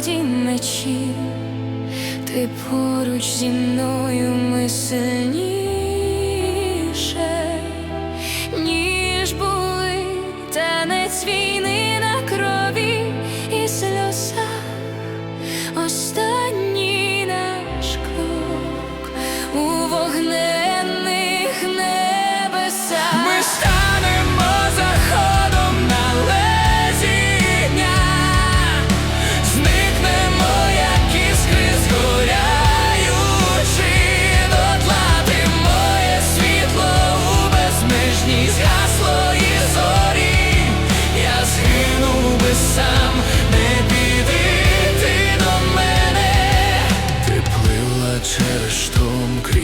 холоді мечі, ти поруч зі мною ми сильніше, ніж були, та не свій.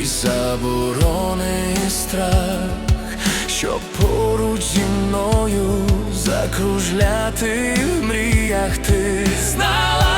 заборони і страх, що поруч зі мною закружляти в мріях ти знала.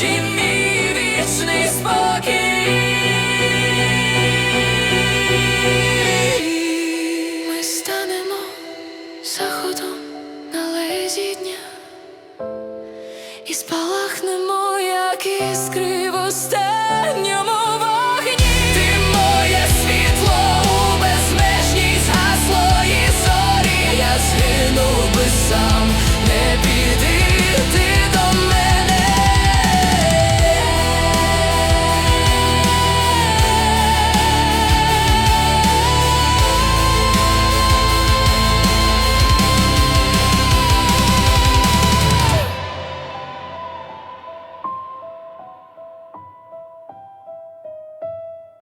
Чи вічний спокій? Ми станемо заходом на лезі дня спалахнемо, як іскри в останній